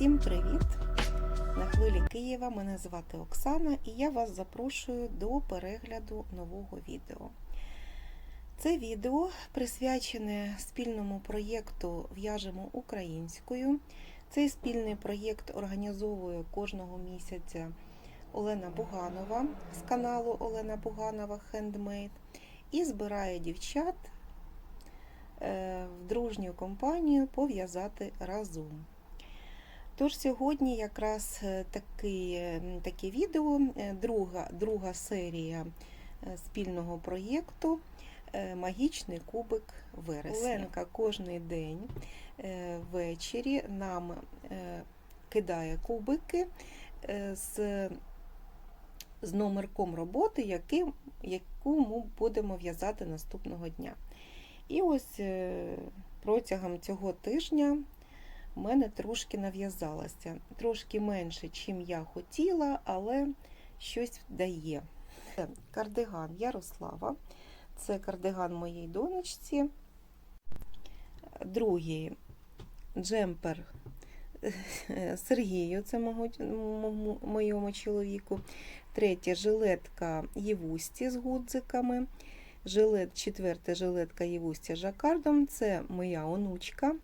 Всім привіт! На хвилі Києва мене звати Оксана і я вас запрошую до перегляду нового відео. Це відео присвячене спільному проєкту В'яжемо українською. Цей спільний проєкт організовує кожного місяця Олена Буганова з каналу Олена Буганова Хендмейд і збирає дівчат е, в дружню компанію пов'язати разом. Тож сьогодні якраз е, такі, таке відео, е, друга, друга серія е, спільного проєкту Магічний кубик вересня. Оленка кожен день ввечері нам кидає кубики з, з номерком роботи, яким, яку ми будемо в'язати наступного дня. І ось протягом цього тижня в мене трошки нав'язалося. Трошки менше, чим я хотіла, але щось дає. Це кардиган Ярослава. Це кардиган моїй донечці. Другий джемпер Сергію, це моєму чоловіку. Третє жилетка Євусті з гудзиками. Жилет, четверте жилетка Євусті з жакардом. Це моя онучка.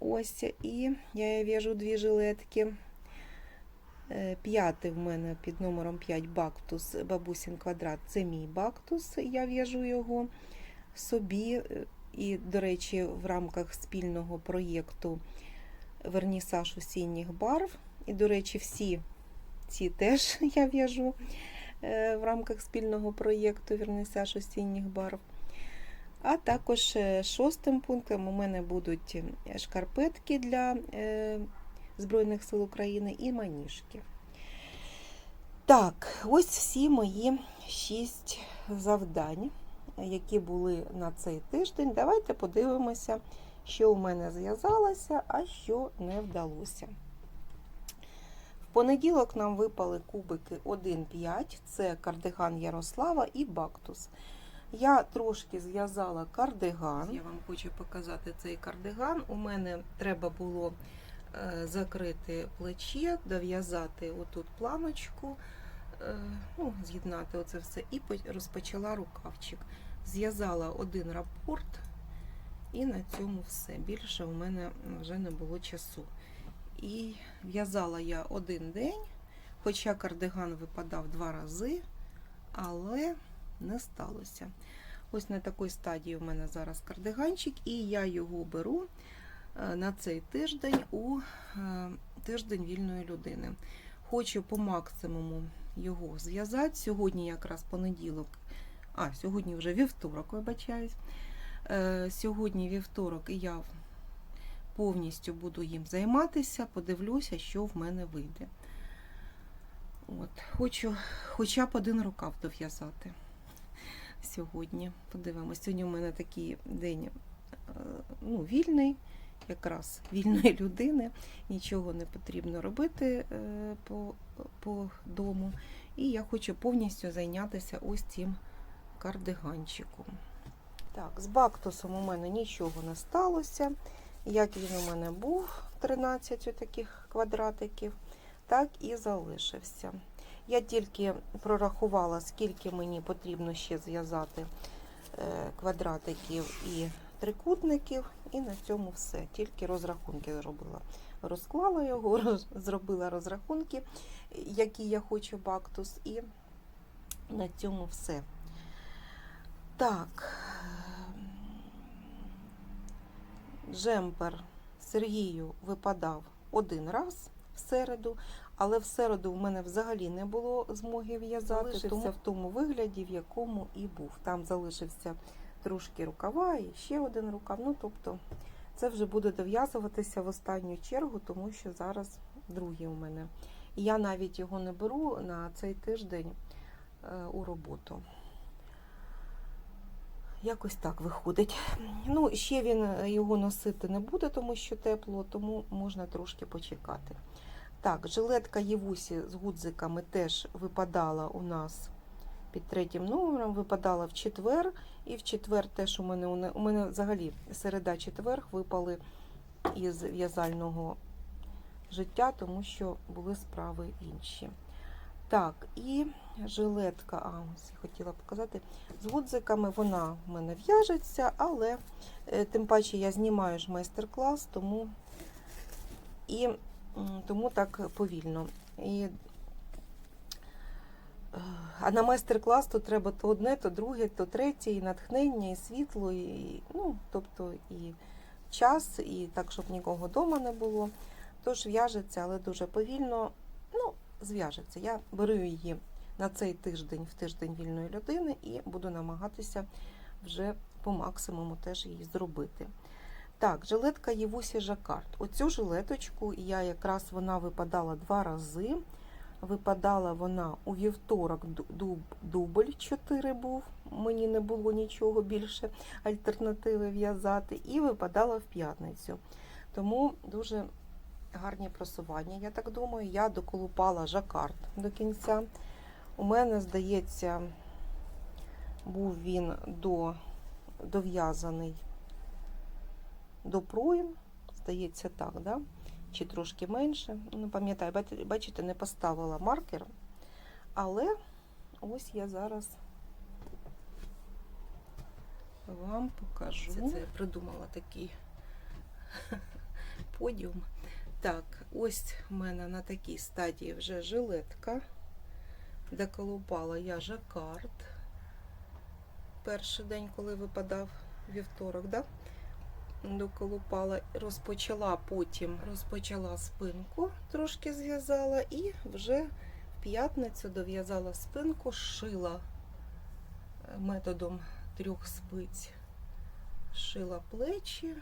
Ось, і я в'яжу дві жилетки. Е, П'ятий в мене під номером 5 бактус бабусін квадрат. Це мій бактус. Я в'яжу його собі. Е, І, до речі, в рамках спільного проєкту Вернісаж осінніх барв. І, до речі, всі ці теж я в'яжу е, в рамках спільного проєкту Вернісаж осінніх барв. А також е, шостим пунктом у мене будуть шкарпетки для е, Збройних сил України і маніжки. Так, ось всі мої шість завдань, які були на цей тиждень. Давайте подивимося, що у мене зв'язалося, а що не вдалося. В понеділок нам випали кубики 1,5, це кардиган Ярослава і Бактус. Я трошки зв'язала кардиган. Я вам хочу показати цей кардиган. У мене треба було е, закрити плече, дов'язати отут планочку, е, ну, з'єднати оце все і розпочала рукавчик. Зв'язала один рапорт, і на цьому все. Більше у мене вже не було часу. І в'язала я один день, хоча кардиган випадав два рази, але не сталося. Ось на такій стадії у мене зараз кардиганчик, і я його беру е, на цей тиждень у е, тиждень вільної людини. Хочу по максимуму його зв'язати. Сьогодні якраз понеділок, а сьогодні вже вівторок, вибачаюсь. Е, Сьогодні вівторок, і я повністю буду їм займатися, подивлюся, що в мене вийде. От, Хочу хоча б один рукав дов'язати сьогодні. Подивимось. Сьогодні у мене такий день е, ну, вільний, якраз вільної людини. Нічого не потрібно робити е, по, по дому. І я хочу повністю зайнятися ось цим кардиганчиком. Так, з бактусом у мене нічого не сталося. Як він у мене був 13 таких квадратиків, так і залишився. Я тільки прорахувала, скільки мені потрібно ще зв'язати е, квадратиків і трикутників, і на цьому все. Тільки розрахунки зробила. Розклала його, роз- зробила розрахунки, які я хочу бактус, і на цьому все. Так. Джемпер Сергію випадав один раз в середу, але в середу в мене взагалі не було змоги в'язати, Залишився тому в тому вигляді, в якому і був. Там залишився трошки рукава і ще один рукав. Ну, тобто, це вже буде дов'язуватися в останню чергу, тому що зараз другий у мене. І я навіть його не беру на цей тиждень е, у роботу. Якось так виходить. Ну, ще він е, його носити не буде, тому що тепло, тому можна трошки почекати. Так, жилетка Євусі з гудзиками теж випадала у нас під третім номером, випадала в четвер. І в четвер теж у мене у мене взагалі середа четверг випали із в'язального життя, тому що були справи інші. Так, і жилетка, а ось хотіла показати, з гудзиками вона в мене в'яжеться, але е, тим паче я знімаю ж майстер-клас, тому і тому так повільно. І, е, а на майстер-клас то треба то одне, то друге, то третє, і натхнення, і світло, і, ну, тобто і час, і так, щоб нікого вдома не було. Тож в'яжеться, але дуже повільно. Ну, зв'яжеться. Я беру її на цей тиждень, в тиждень вільної людини, і буду намагатися вже по максимуму теж її зробити. Так, жилетка Євусі Жакард. Оцю жилеточку я якраз вона випадала два рази. Випадала вона у вівторок дуб, дубль 4 був, мені не було нічого більше альтернативи в'язати, і випадала в п'ятницю. Тому дуже гарні просування, я так думаю. Я доколупала жакард до кінця. У мене, здається, був він до, дов'язаний до пройм, здається, так, да? чи трошки менше. Не пам'ятаю, бачите, не поставила маркер, але ось я зараз вам покажу. Це, це я придумала такий подіум. Так, ось в мене на такій стадії вже жилетка. Доколупала я жакард. Перший день, коли випадав вівторок, да? Доколупала, розпочала потім розпочала спинку, трошки зв'язала, і вже в п'ятницю дов'язала спинку, шила методом трьох спиць, шила плечі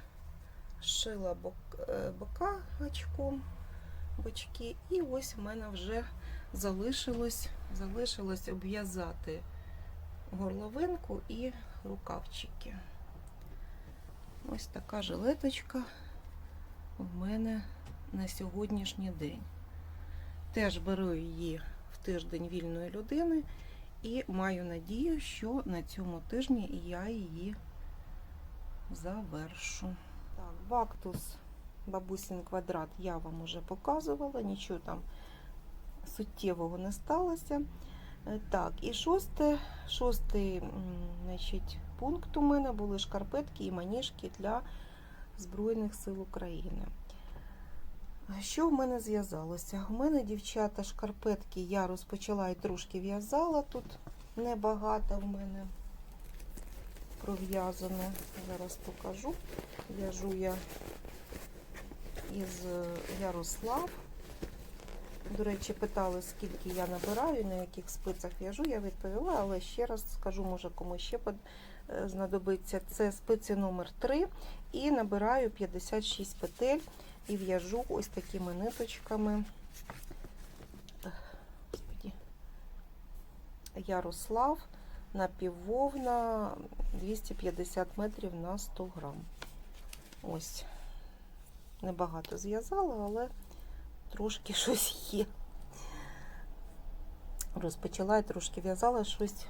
шила бок, е, бока гачком, бочки, і ось в мене вже залишилось, залишилось обв'язати горловинку і рукавчики. Ось така жилеточка в мене на сьогоднішній день. Теж беру її в тиждень вільної людини і маю надію, що на цьому тижні я її завершу. Так, бактус бабусин квадрат я вам уже показувала, нічого там суттєвого не сталося. Е, так, і шосте, шостий значить, пункт у мене були шкарпетки і маніжки для Збройних сил України. Що в мене зв'язалося? У мене, дівчата, шкарпетки я розпочала і трошки в'язала. Тут небагато в мене пров'язано. Зараз покажу. В'яжу я із Ярослав. До речі, питали, скільки я набираю, на яких спицях в'яжу, я відповіла, але ще раз скажу, може кому ще е, знадобиться. Це спиці номер 3 і набираю 56 петель і в'яжу ось такими ниточками. Ярослав напіввовна 250 метрів на 100 грам. Ось, небагато зв'язала, але трошки щось є. Розпочала і трошки в'язала щось.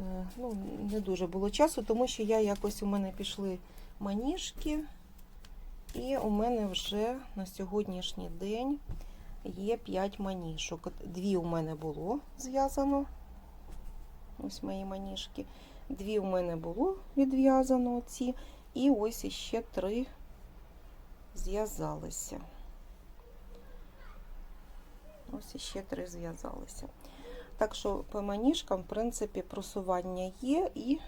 Е, ну, не дуже було часу, тому що я якось у мене пішли маніжки, і у мене вже на сьогоднішній день є 5 маніжок. Дві у мене було зв'язано. Ось мої маніжки. Дві у мене було відв'язано ці, і ось іще три зв'язалися. Ось іще три зв'язалися. Так що по маніжкам, в принципі, просування є, і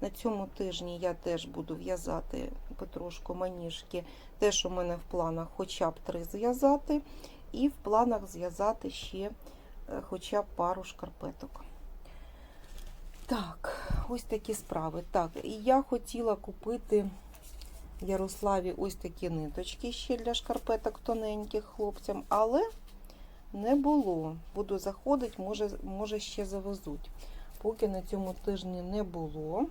на цьому тижні я теж буду в'язати потрошку маніжки. Теж у мене в планах хоча б три зв'язати, і в планах зв'язати ще е, хоча б пару шкарпеток. Так, ось такі справи. Так, і я хотіла купити Ярославі ось такі ниточки ще для шкарпеток тоненьких хлопцям, але не було. Буду заходити, може, може ще завезуть. Поки на цьому тижні не було.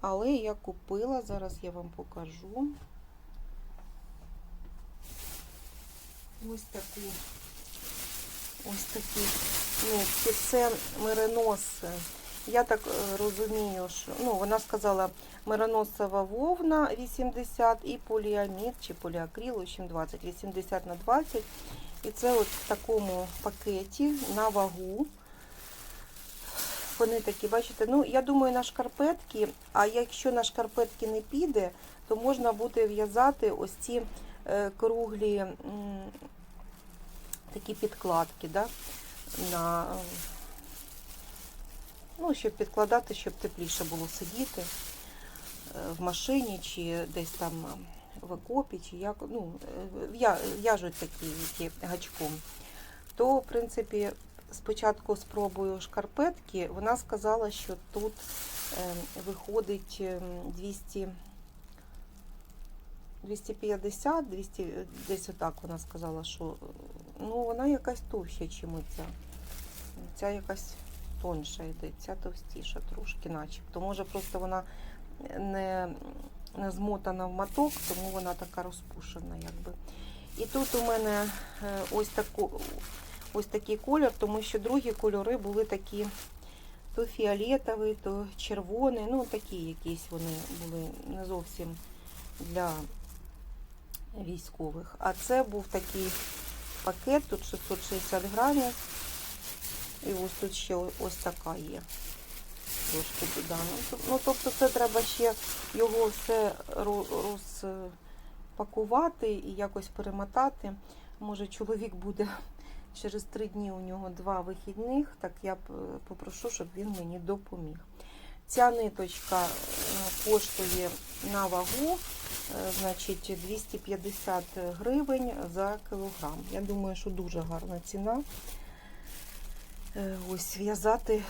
Але я купила, зараз я вам покажу. Ось таку, ось такі нитки. Це меринос Я так е, розумію, що ну, вона сказала мероносова вовна 80 і поліамід чи общем 20, 80 на 20. І це от в такому пакеті на вагу. Вони такі, бачите, ну я думаю, на шкарпетки, а якщо на шкарпетки не піде, то можна буде в'язати ось ці е, круглі такі підкладки, да, на, ну, щоб підкладати, щоб тепліше було сидіти е, в машині чи десь там в окопі, чи як, ну, е, в'яжуть такі які гачком. То, в принципі, спочатку спробую шкарпетки. Вона сказала, що тут е, виходить ем, 200, 250, 200, е, десь отак вона сказала, що е, ну, вона якась товща, ніж ця. Ця якась тонша йде, ця товстіша трошки, начебто. Може, просто вона не змотана в маток, тому вона така розпушена, якби. І тут у мене е, ось таку, ось такий колір, тому що другі кольори були такі то фіолетовий, то червоний, ну такі якісь вони були не зовсім для військових. А це був такий пакет, тут 660 грамів. І ось тут ще ось така є. Трошки туди. Ну, Ну, тобто це треба ще його все розпакувати і якось перемотати. Може, чоловік буде через три дні у нього два вихідних, так я попрошу, щоб він мені допоміг. Ця ниточка е, коштує на вагу, е, значить 250 гривень за кілограм. Я думаю, що дуже гарна ціна. Е, Ось в'язати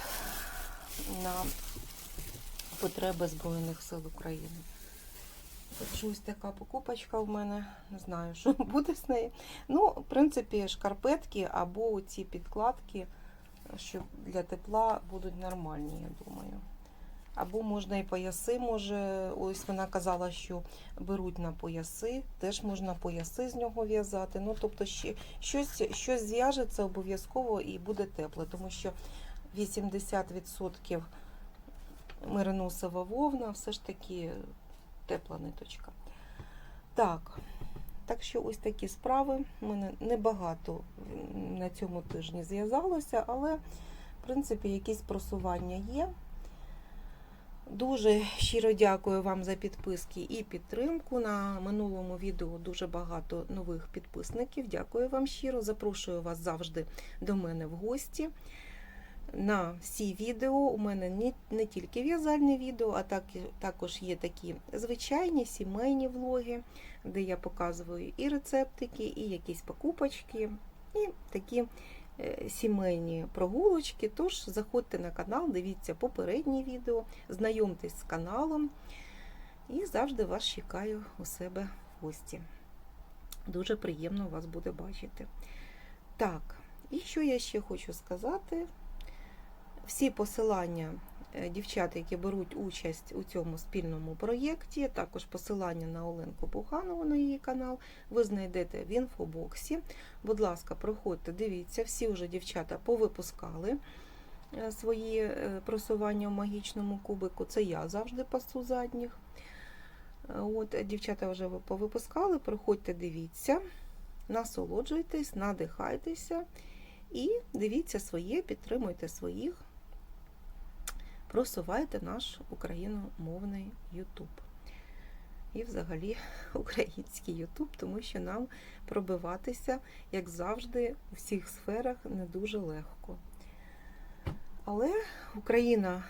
на потреби Збройних сил України. Ось така покупочка в мене. Не знаю, що буде з нею. Ну, в принципі, шкарпетки або ці підкладки, що для тепла будуть нормальні, я думаю. Або можна і пояси, може, ось вона казала, що беруть на пояси, теж можна пояси з нього в'язати. Ну, тобто, ще, щось, щось зв'яжеться обов'язково і буде тепле, тому що 80% мериносова вовна все ж таки тепла ниточка. Так, так що ось такі справи. У мене небагато на цьому тижні зв'язалося, але, в принципі, якісь просування є. Дуже щиро дякую вам за підписки і підтримку. На минулому відео дуже багато нових підписників. Дякую вам щиро. Запрошую вас завжди до мене в гості. На всі відео у мене не, тільки в'язальне відео, а так, також є такі звичайні сімейні влоги, де я показую і рецептики, і якісь покупочки, і такі е, сімейні прогулочки. Тож заходьте на канал, дивіться попередні відео, знайомтесь з каналом і завжди вас чекаю у себе в гості. Дуже приємно вас буде бачити. Так, і що я ще хочу сказати? Всі посилання е, дівчат, які беруть участь у цьому спільному проєкті, також посилання на Оленку Пуханову на її канал, ви знайдете в інфобоксі. Будь ласка, проходьте, дивіться, всі вже дівчата повипускали е, свої е, просування в магічному кубику. Це я завжди пасу задніх. От, дівчата вже повипускали, проходьте, дивіться, насолоджуйтесь, надихайтеся і дивіться своє, підтримуйте своїх просувайте наш україномовний Ютуб. І взагалі український Ютуб, тому що нам пробиватися, як завжди, у всіх сферах не дуже легко. Але Україна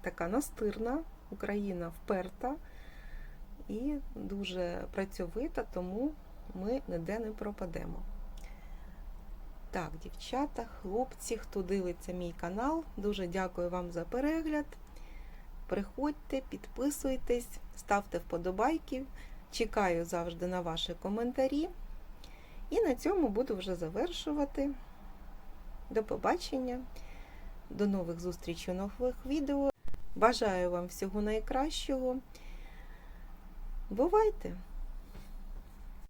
така настирна, Україна вперта і дуже працьовита, тому ми ніде не пропадемо. Так, дівчата, хлопці, хто дивиться мій канал, дуже дякую вам за перегляд. Приходьте, підписуйтесь, ставте вподобайки. Чекаю завжди на ваші коментарі. І на цьому буду вже завершувати. До побачення, до нових зустрічей нових відео. Бажаю вам всього найкращого. Бувайте!